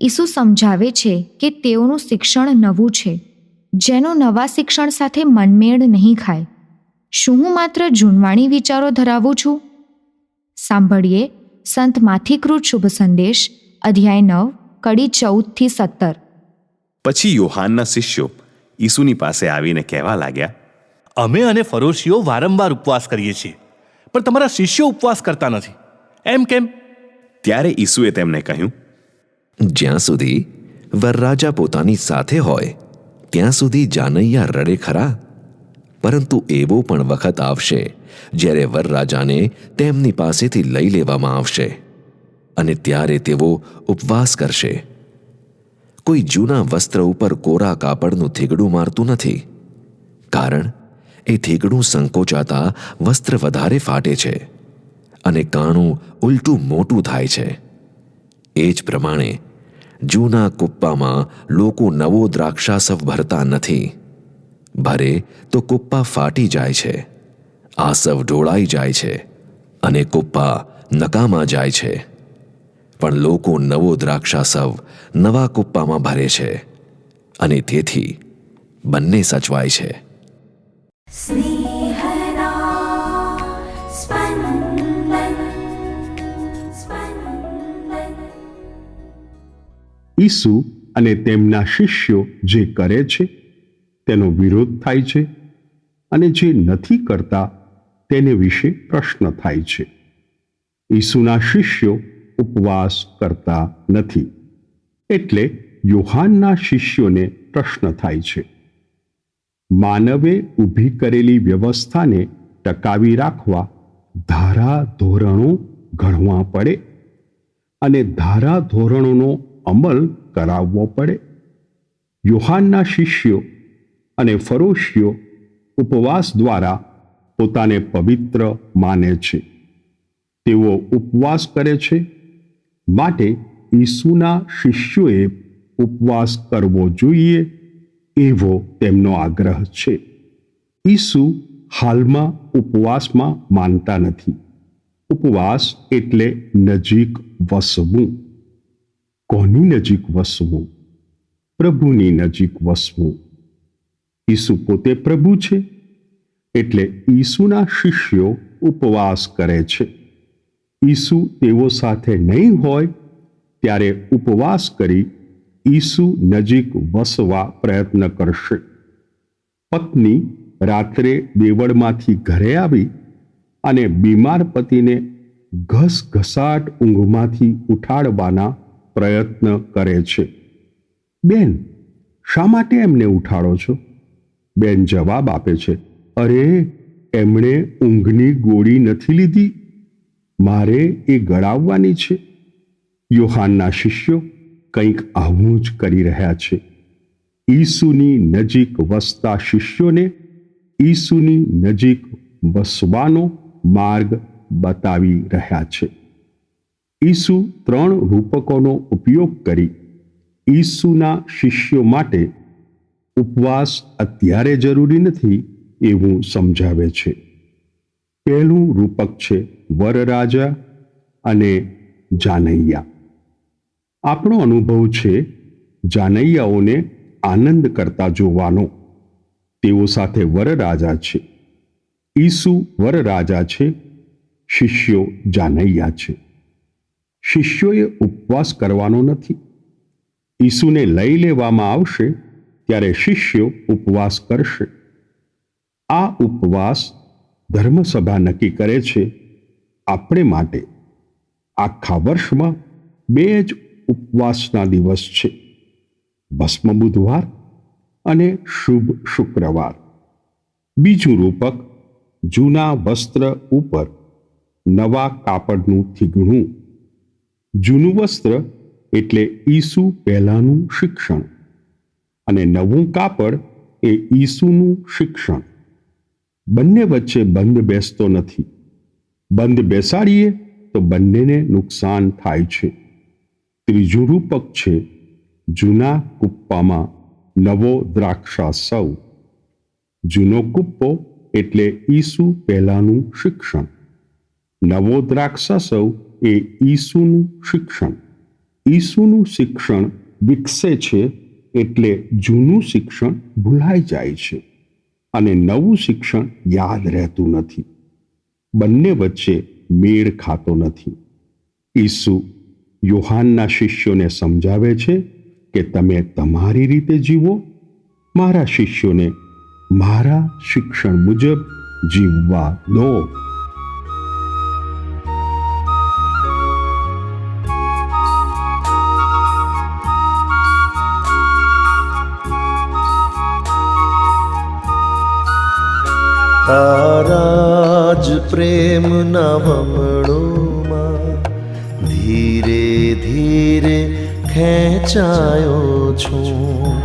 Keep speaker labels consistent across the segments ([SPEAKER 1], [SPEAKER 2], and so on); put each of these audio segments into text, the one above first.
[SPEAKER 1] ઈસુ સમજાવે છે કે તેઓનું શિક્ષણ નવું છે જેનો નવા શિક્ષણ સાથે મનમેળ નહીં ખાય. શું હું માત્ર જૂનવાણી વિચારો ધરાવું છું? સાંભળીએ સંત માથિકૃત શુભ સંદેશ અધ્યાય નવ કડી ચૌદથી સત્તર.
[SPEAKER 2] પછી યોહાનના શિષ્યો ઈસુની પાસે આવીને કહેવા લાગ્યા
[SPEAKER 3] અમે અને ફરોશીઓ વારંવાર ઉપવાસ કરીએ છીએ પણ તમારા શિષ્યો ઉપવાસ કરતા નથી. એમ કેમ?
[SPEAKER 2] ત્યારે ઈસુએ તેમને કહ્યું
[SPEAKER 4] જ્યાં સુધી વરરાજા પોતાની સાથે હોય, ત્યાં સુધી જાનૈયા રડે ખરા. પરંતુ એવો પણ વખત આવશે, જ્યારે વરરાજાને તેમની પાસેથી લઈ લેવામાં આવશે અને ત્યારે તેઓ ઉપવાસ કરશે. કોઈ જૂના વસ્ત્ર ઉપર કોરા કાપડનું થીગડું મારતું નથી, કારણ એ થીગડું સંકોચાતા વસ્ત્ર વધારે ફાટે છે અને કાણું ઉલટું મોટું થાય છે. એ જ પ્રમાણે જૂના કુપ્પામાં લોકો નવો દ્રાક્ષાસવ ભરતા નથી. ભરે તો કુપ્પા ફાટી જાય છે. આસવ ઢોળાઈ જાય છે અને કુપ્પા નકામા જાય છે. પણ લોકો નવો દ્રાક્ષાસવ નવા કુપ્પામાં ભરે છે અને તેથી બંને સચવાય છે.
[SPEAKER 5] સ્નેહ
[SPEAKER 6] ઈસુ અને તેમના શિષ્યો જે કરે છે, તેનો વિરોધ થાય છે અને જે નથી કરતા તેને વિશે પ્રશ્ન થાય છે. ઈસુના શિષ્યો ઉપવાસ કરતા નથી. એટલે યોહાનના શિષ્યોને પ્રશ્ન થાય છે. માનવે ઊભી કરેલી વ્યવસ્થાને ટકાવી રાખવા ધારા ધોરણો ઘડવા પડે અને ધારા ધોરણોનો અમલ કરાવવો પડે. યોહાનના શિષ્યો અને ફરોશીઓ ઉપવાસ દ્વારા પોતાને પવિત્ર માને છે. તેઓ ઉપવાસ કરે છે માટે ઈસુના શિષ્યોએ ઉપવાસ કરવો જોઈએ એવો તેમનો આગ્રહ છે. ઈસુ હાલમાં ઉપવાસમાં માનતા નથી. ઉપવાસ એટલે નજીક વસવું. કોની નજીક વસવું? પ્રભુની નજીક વસવું. ઈસુ પોતે પ્રભુ છે, એટલે ઈસુના શિષ્યો ઉપવાસ કરે છે. ઈસુ તેઓ સાથે નહીં હોય, ત્યારે ઉપવાસ કરી ઈસુ નજીક વસવા પ્રયત્ન કરશે. પત્ની રાત્રે દેવળમાંથી ઘરે આવી અને બીમાર પતિને ઘસઘસાટ ઊંઘમાંથી ઉઠાડવાના પ્રયત્ન કરે છે. બેન, શા માટે એમને ઉઠાડો છો? બેન જવાબ આપે છે, અરે, એમણે ઊંઘની ગોળી નથી લીધી. મારે એ ગળાવવાની છે. યોહાનના શિષ્યો કંઈક આવું જ કરી રહ્યા છે. ઈસુની નજીક વસતા શિષ્યોને ઈસુની નજીક વસવાનો માર્ગ બતાવી રહ્યા છે. ઈસુ ત્રણ રૂપકોનો ઉપયોગ કરી ઈસુના શિષ્યો માટે ઉપવાસ અત્યારે જરૂરી નથી એવું સમજાવે છે. પહેલું રૂપક છે વરરાજા અને જાનૈયા. આપણો અનુભવ છે જાનૈયાઓને આનંદ કરતા જોવાનો. તેઓ સાથે વરરાજા છે. ઈસુ વરરાજા છે, શિષ્યો જાનૈયા છે. શિષ્યોએ ઉપવાસ કરવાનો નથી. ઈસુને લઈ લેવામાં આવશે ત્યારે શિષ્યો ઉપવાસ કરશે. આ ઉપવાસ ધર્મસભા નક્કી કરે છે આપણે માટે. આખા વર્ષમાં બે જ ઉપવાસના દિવસ છે. ભસ્મ બુધવાર અને શુભ શુક્રવાર. બીજું રૂપક જૂના વસ્ત્ર ઉપર નવા કાપડનું થીગણું. જૂનું વસ્ત્ર એટલે ઈસુ પહેલાંનું શિક્ષણ અને નવું કાપડ એ ઈસુનું શિક્ષણ. બંને વચ્ચે બંધ બેસતો નથી. બંધ બેસાડીએ તો બંનેને નુકસાન થાય છે. ત્રીજું રૂપક છે જૂના કુપ્પામાં નવો દ્રાક્ષા સૌ જૂનો કુપ્પો એટલે ઈસુ પહેલાંનું શિક્ષણ. નવો દ્રાક્ષા સૌ એ ઈસુનું શિક્ષણ ઈસુનું શિક્ષણ વિકસે છે એટલે જૂનું શિક્ષણ ભૂલાઈ જાય છે અને નવું શિક્ષણ યાદ રહેતું નથી. બંને વચ્ચે મેળ ખાતો નથી. ઈસુ યોહાનના શિષ્યોને સમજાવે છે કે તમે તમારી રીતે જીવો, મારા શિષ્યોને મારા શિક્ષણ મુજબ જીવવા દો.
[SPEAKER 7] તારા જ પ્રેમના વમળોમાં ધીરે ધીરે ખેંચાયો છું.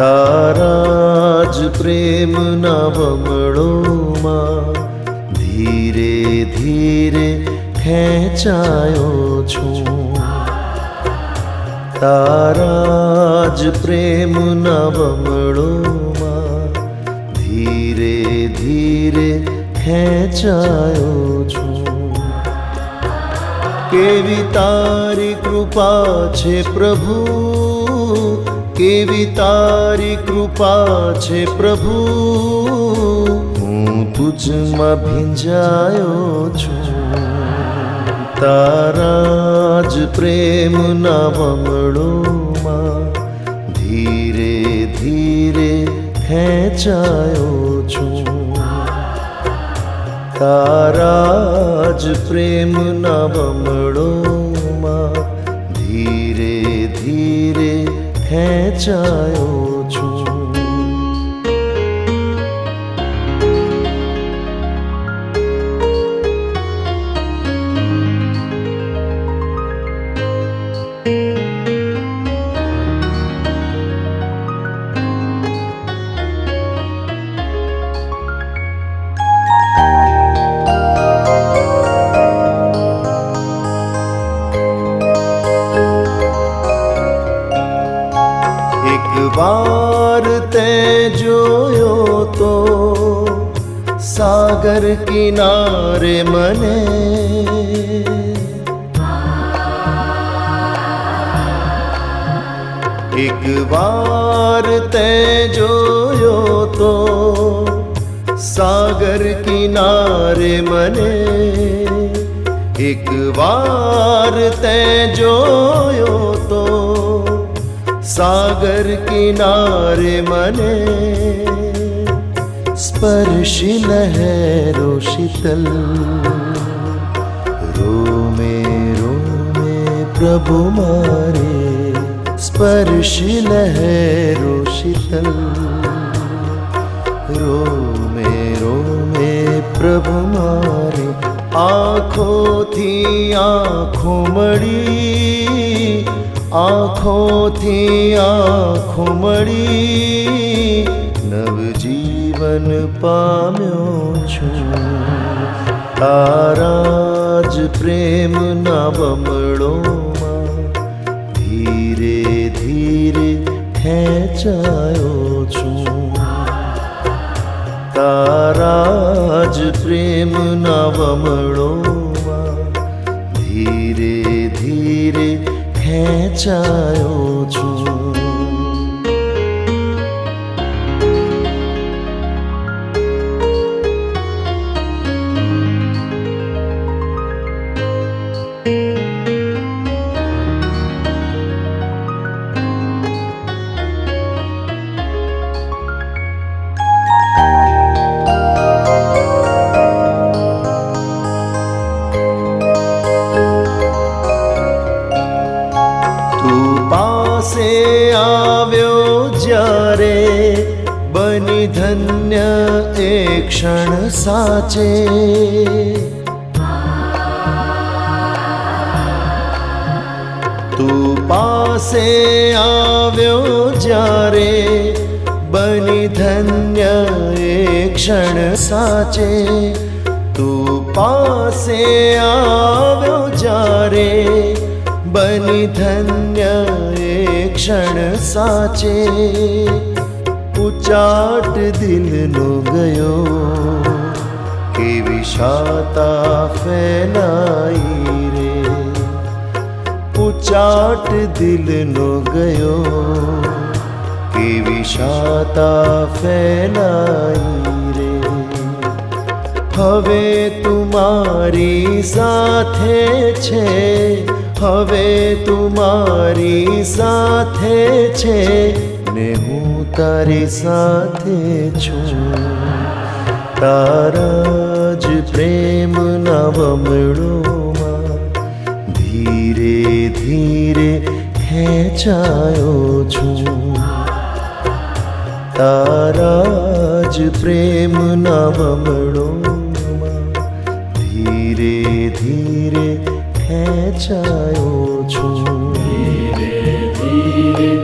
[SPEAKER 7] તારા જ પ્રેમના વમળોમાં ધીરે ધીરે ખેંચાયો છું. તારા જ પ્રેમના વમળોમાં ધીરે ખેંચાયો છું. કેવી તારી કૃપા છે પ્રભુ? કેવી તારી કૃપા છે પ્રભુ? હું તુજમાં ભીંજાયો છું. તારા જ પ્રેમના વમળોમાં ધીરે ધીરે ખેંચાયો છું. તારા જ પ્રેમના વમળોમાં ધીરે ધીરે ખેંચાયો છું. સાગર કિનારે મને એક વાર તે જોયો તો સાગર કિનારે મને એક વાર તે જોયો તો સાગર કિનારે મને સ્પર્શી લહેરો શીતલ. રોમે રોમે પ્રભુ મારે સ્પર્શી લહેરો શીતલ. રોમે રોમે પ્રભુ મારે આંખોથી આંખો મળી, આંખોથી આંખો મળી નવજીવન પામ્યો છું. તારા જ પ્રેમના બમળોમાં ધીરે ધીરે ખેંચાયો છું. તારા જ પ્રેમના વમળોમાં ધીરે ધીરે ખેંચાયો છું. પાસે આવ્યો જ્યારે બની ધન્ય એ ક્ષણ સાચે તું પાસે આવ્યો જ્યારે બની ધન્ય એ ક્ષણ સાચે તું પાસે આવ્યો જ્યારે બની ધન્ય એ ક્ષણ સાચે ઉચાટ દિલનો ગયો. કે વિશાતા ફેલાઈ રે. ઉચાટ દિલનો ગયો. કે વિષાતા ફેલાઈ રે. હવે તુમારી સાથે છે. હવે તુમારી સાથે છે ને હું તારી સાથે છું. તારા જ પ્રેમ વમળોમાં ધીરે ધીરે ખેંચાયો છું. તારા જ પ્રેમ વમળોમાં ધીરે ધીરે ખેંચાયો છું ધીરે ધીરે